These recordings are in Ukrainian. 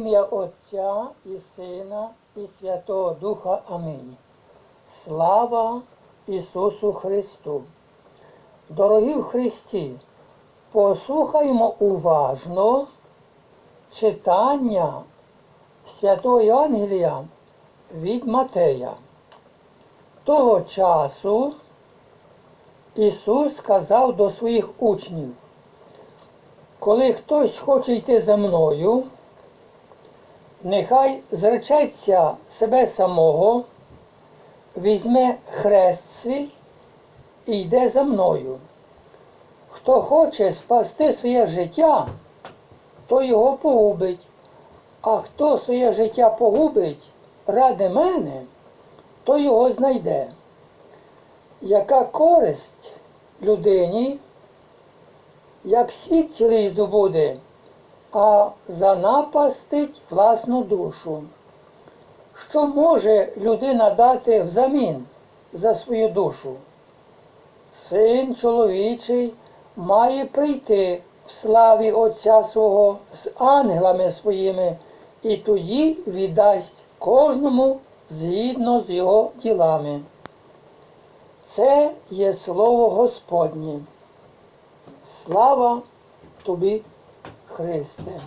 ім'я Отця і Сина і Святого Духа. Амінь. Слава Ісусу Христу! Дорогі в Христі, послухаймо уважно читання Святого Євангелія від Матея. Того часу Ісус сказав до своїх учнів, коли хтось хоче йти за мною, нехай зречеться себе самого, візьме хрест свій і йде за мною. Хто хоче спасти своє життя, то його погубить, а хто своє життя погубить ради мене, то його знайде. Яка користь людині, як світ цілий здобуде, а занапастить власну душу? Що може людина дати взамін за свою душу? Син чоловічий має прийти в славі Отця свого з ангелами своїми, і тоді віддасть кожному згідно з його ділами. Це є слово Господнє. Слава тобі, Христе!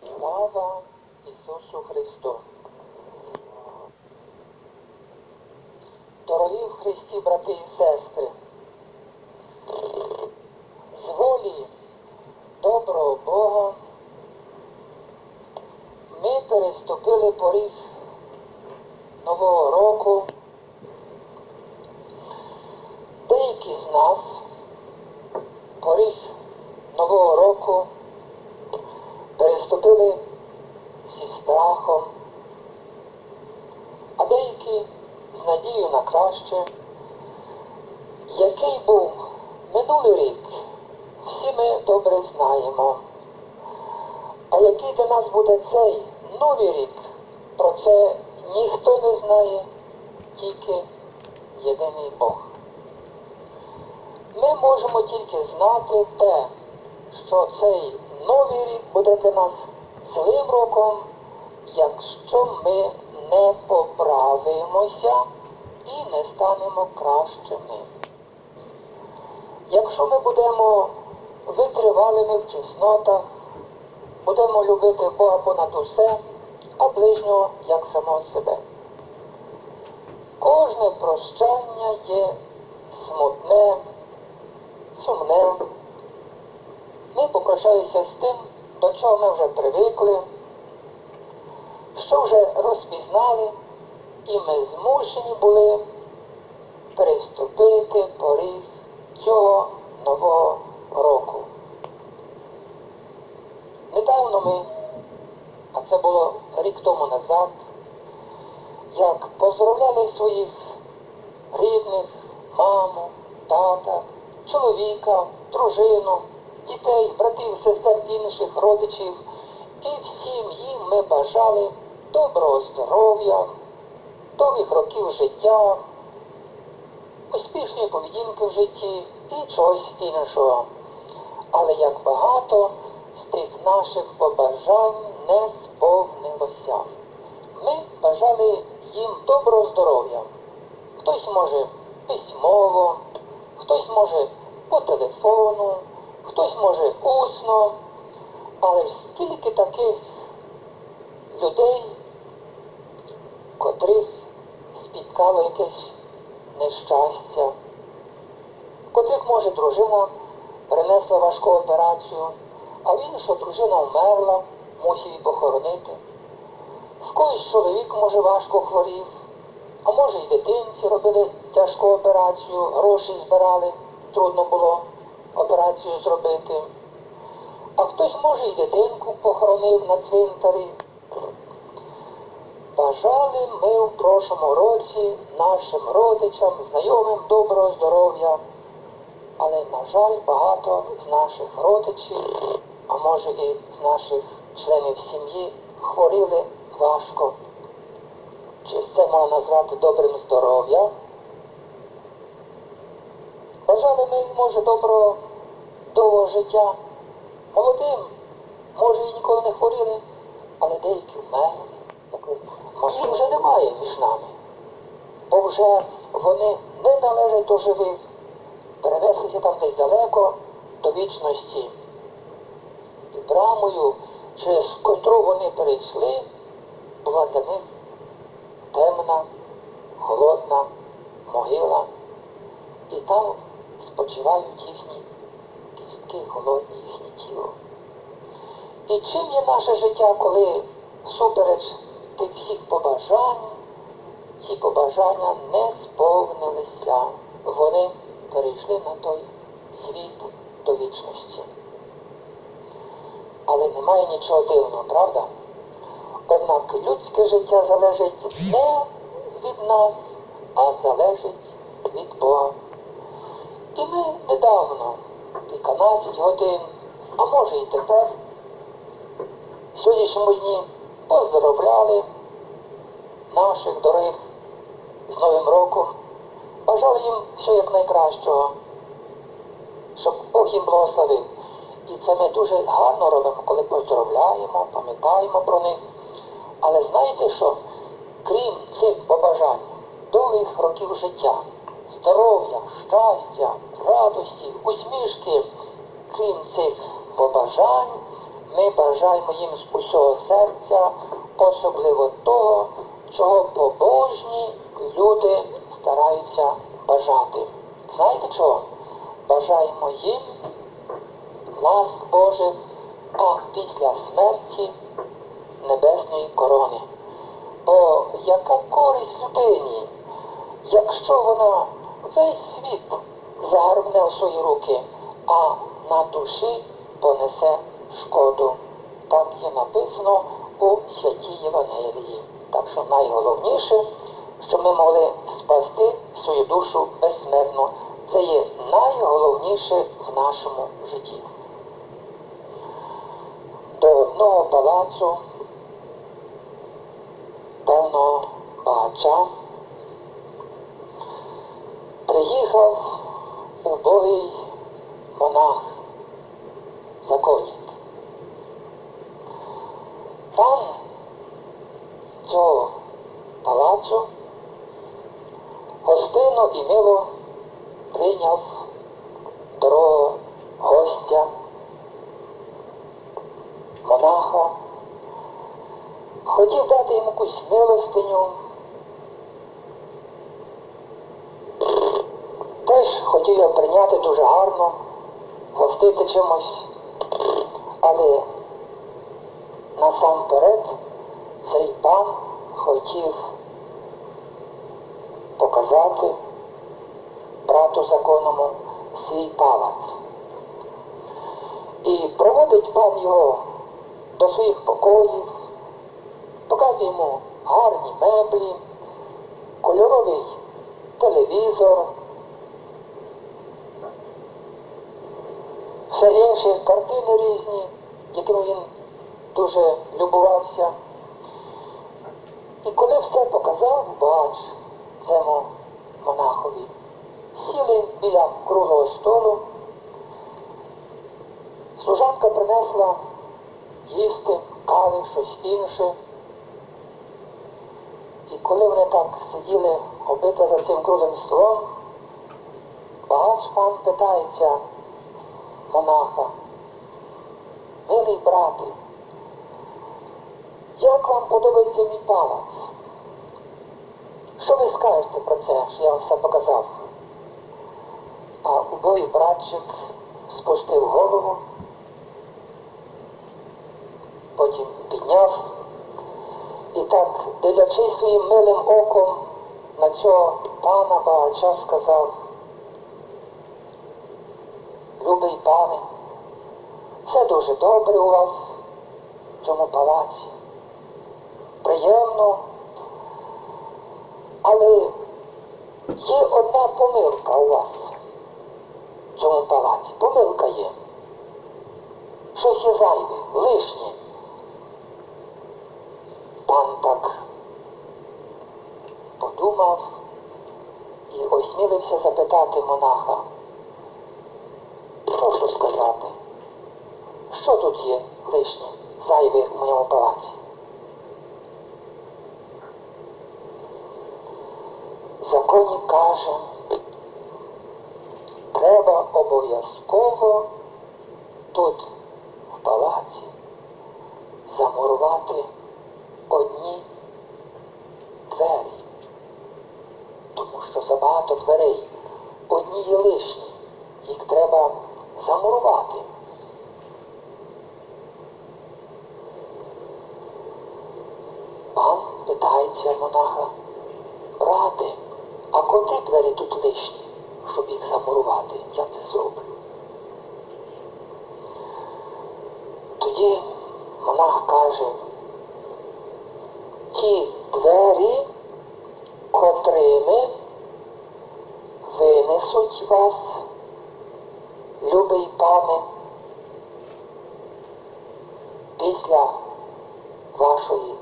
Слава Ісусу Христу! Дорогі Христі, брати і сестри, з волі доброго Бога ми переступили поріг Нового року. Деякі з нас поріг Нового року переступили зі страхом, а деякі з надією на краще. Який був минулий рік, всі ми добре знаємо. А який для нас буде цей новий рік, про це ніхто не знає, тільки єдиний Бог. Ми можемо тільки знати те, що цей новий рік буде для нас злим роком, якщо ми не поправимося і не станемо кращими. Якщо ми будемо витривалими в чеснотах, будемо любити Бога понад усе, а ближнього як самого себе. Кожне прощання є смутне, сумне. Ми попрощалися з тим, до чого ми вже привикли, що вже розпізнали, і ми змушені були переступити поріг цього нового року. Недавно ми, а це було рік тому назад, як поздоровляли своїх рідних, маму, тата, чоловіка, дружину, дітей, братів, сестер інших родичів. І всім їм ми бажали доброго здоров'я, довгих років життя, успішної поведінки в житті і чогось іншого. Але як багато з тих наших побажань не сповнилося. Ми бажали їм доброго здоров'я. Хтось може письмово, хтось може по телефону, хтось може усно. Але скільки таких людей, котрих спіткало якесь нещастя, котрих, може, дружина перенесла важку операцію, а він, що дружина вмерла, мусив її похоронити. В когось чоловік, може, важко хворів, а може і дитинці робили тяжку операцію, гроші збирали, трудно було операцію зробити. А хтось, може, і дитинку похоронив на цвинтарі. Бажали ми у прошлому році нашим родичам, знайомим доброго здоров'я. Але, на жаль, багато з наших родичів, а може і з наших членів сім'ї хворіли важко. Чи це можна назвати добрим здоров'ям? Бажали ми, може, доброго довгого життя. Молодим, може, і ніколи не хворіли, але деякі вмерли. Може, вже немає між нами, бо вже вони не належать до живих, перенеслися там десь далеко до вічності. І брамою, через котру вони перейшли, була для них темна, холодна могила. І там спочивають їхні кістки, холодні їхнє тіло. І чим є наше життя, коли всупереч тих всіх побажань, ці побажання не сповнилися, вони перейшли на той світ до вічності. Але немає нічого дивного, правда? Однак людське життя залежить не від нас, а залежить від Бога. І ми недавно, кільканадцять годин, а може і тепер, в сьогоднішньому дні поздоровляли наших дорогих з Новим роком, бажали їм все як найкращого, щоб Бог їм благословив. І це ми дуже гарно робимо, коли поздоровляємо, пам'ятаємо про них. Але знаєте що? Крім цих побажань, довгих років життя, здоров'я, щастя, радості, усмішки, крім цих побажань, ми бажаємо їм з усього серця, особливо того, чого побожні люди стараються бажати. Знаєте чого? Бажаємо їм ласк Божих, а після смерті небесної корони. Бо яка користь людині, якщо вона весь світ загарбне у свої руки, а на душі понесе шкоду. Так є написано у святій Євангелії. Так що найголовніше, що ми могли спасти свою душу безсмертно, це є найголовніше в нашому житті. До одного палацу певного багача приїхав убогий монах, законник. Пан цього палацу гостинно і мило прийняв дорогого гостя, монаха, хотів дати йому якусь милостиню. Теж хотів його прийняти дуже гарно, гостити чимось, але насамперед цей пан хотів показати брату законному свій палац. І проводить пан його до своїх покоїв, йому гарні меблі, кольоровий телевізор, все інші картини різні, якими він дуже любувався. І коли все показав, бач, цьому монахові, сіли біля круглого столу, служанка принесла їсти, кави, щось інше. І коли вони так сиділи обидва за цим круглим столом, багач пан питається монаха, милий брате, як вам подобається мій палац? Що ви скажете про це, що я вам все показав? А убогий братчик спустив голову, потім підняв так, дивлячись своїм милим оком на цього пана багача, сказав, любий пане, все дуже добре у вас в цьому палаці. Приємно, але є одна помилка у вас в цьому палаці. Помилка є. Щось є зайве, лишнє. Подумав і осмілився запитати монаха. Прошу сказати, що тут є лишнє, зайве в моєму палаці? Законі каже, треба обов'язково тут, в палаці, замурувати одні двері, тому що забагато дверей, одні є лишні, їх треба замурувати. Пан питається монаха, брате, а котрі двері тут лишні, щоб їх замурувати? Я це зроблю. Тоді монах каже, ті двері, котрими винесуть вас, любий пане, після вашої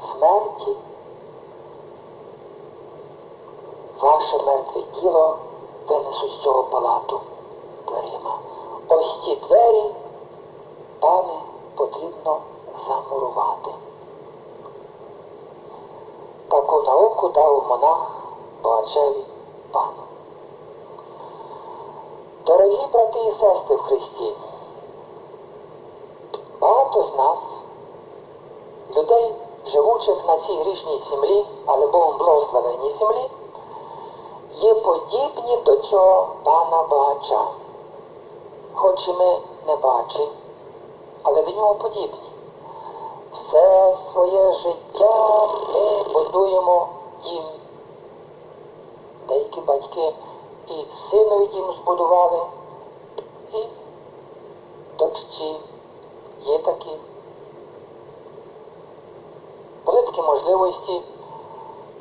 смерті, ваше мертве тіло винесуть з цього палату дверима. Ось ці двері, пане, потрібно замурувати. Науку дав монах Багачеві пану. Дорогі брати і сестри в Христі, багато з нас, людей, живучих на цій грішній землі, але Богом благословеній землі, є подібні до цього пана Багача. Хоч і ми не бачимо, але до нього подібні. Все своє життя ми будуємо дім. Деякі батьки і синові дім збудували, і дочці є такі. Були такі можливості.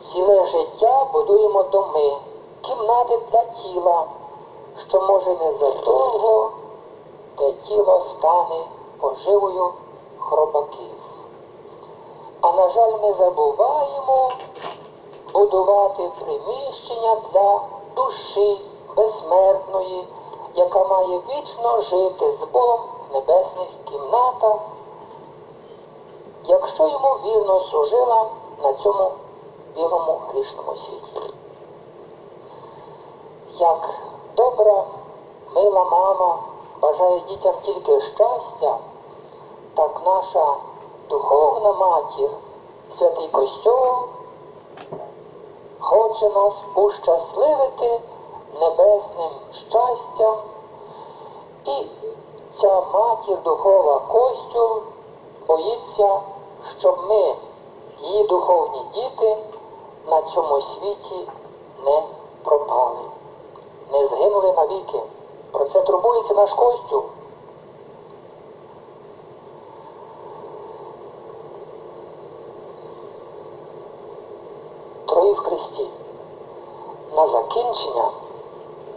Ціле життя будуємо доми, кімнати для тіла, що може не задовго те тіло стане поживою хробаків. А на жаль, ми забуваємо будувати приміщення для душі безсмертної, яка має вічно жити з Богом в небесних кімнатах, якщо йому вірно служила на цьому білому грішному світі. Як добра, мила мама бажає дітям тільки щастя, так наша духовна матір, святий Костюл, хоче нас ущасливити небесним щастям. І ця матір духова Костюл боїться, щоб ми, її духовні діти, на цьому світі не пропали, не згинули навіки. Про це турбується наш Костюл. Трої в Христі. На закінчення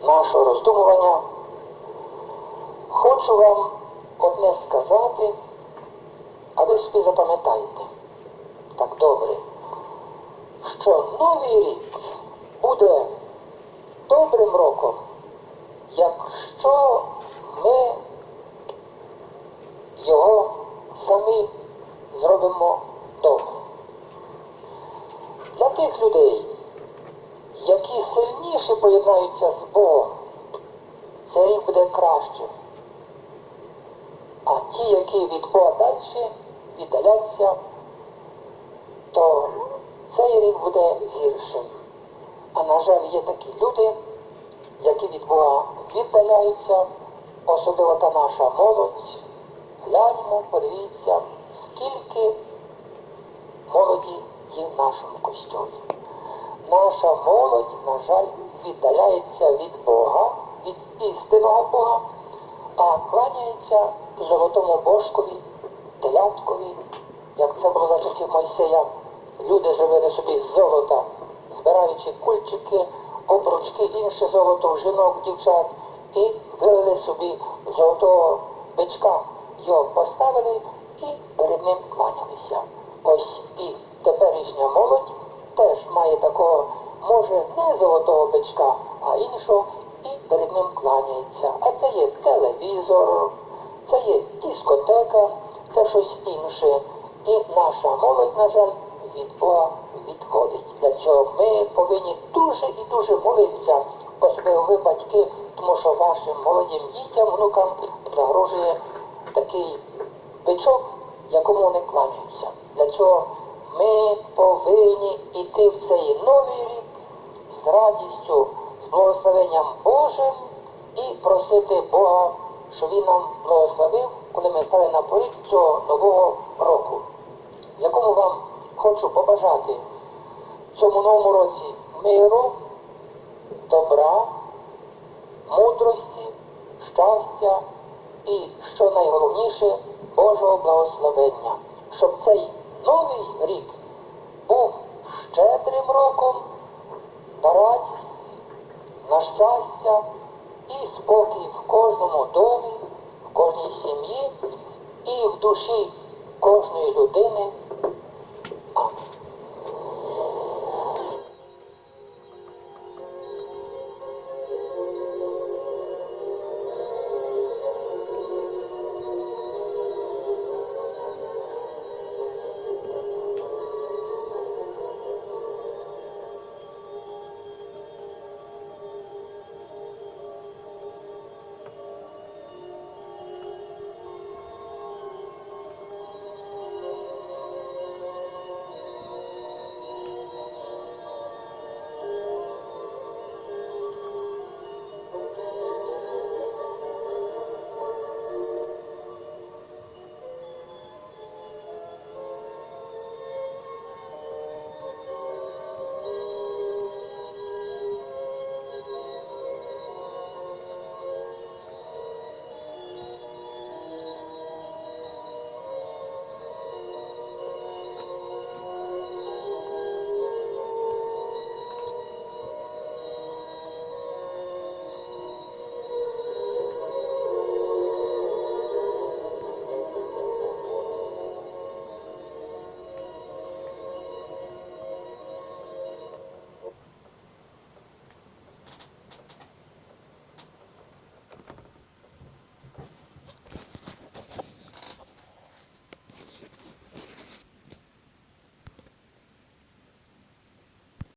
нашого роздумування хочу вам одне сказати, а ви собі запам'ятайте так добре, що новий рік буде добрим роком, якщо ми його самі зробимо добре. Для тих людей, які сильніше поєднаються з Богом, цей рік буде кращим. А ті, які від Бога далі віддаляться, то цей рік буде гіршим. А на жаль, є такі люди, які від Бога віддаляються, особливо та наша молодь. Гляньмо, подивіться, скільки молоді є в нашому костюмі. Наша молодь, на жаль, віддаляється від Бога, від істинного Бога, а кланяється золотому божкові, теляткові, як це було за часів Мойсея. Люди живили собі золота, збираючи кульчики, обручки, інше золото жінок, дівчат, і вилили собі золотого бичка. Його поставили і перед ним кланялися. Ось і теперішня молодь теж має такого, може, не золотого бичка, а іншого, і перед ним кланяється. А це є телевізор, це є дискотека, це щось інше. І наша молодь, на жаль, від Бога відходить. Для цього ми повинні дуже і дуже молитися, особливо ви батьки, тому що вашим молодим дітям, внукам загрожує такий бичок, якому вони кланяються. Для цього ми повинні йти в цей новий рік з радістю, з благословенням Божим і просити Бога, щоб Він нам благословив, коли ми стали на поріг цього нового року, якому вам хочу побажати. Цьому новому році миру, добра, мудрості, щастя і, що найголовніше, Божого благословення, щоб цей новий рік. Був щедрим роком на радість, на щастя і спокій в кожному домі, в кожній сім'ї і в душі кожної людини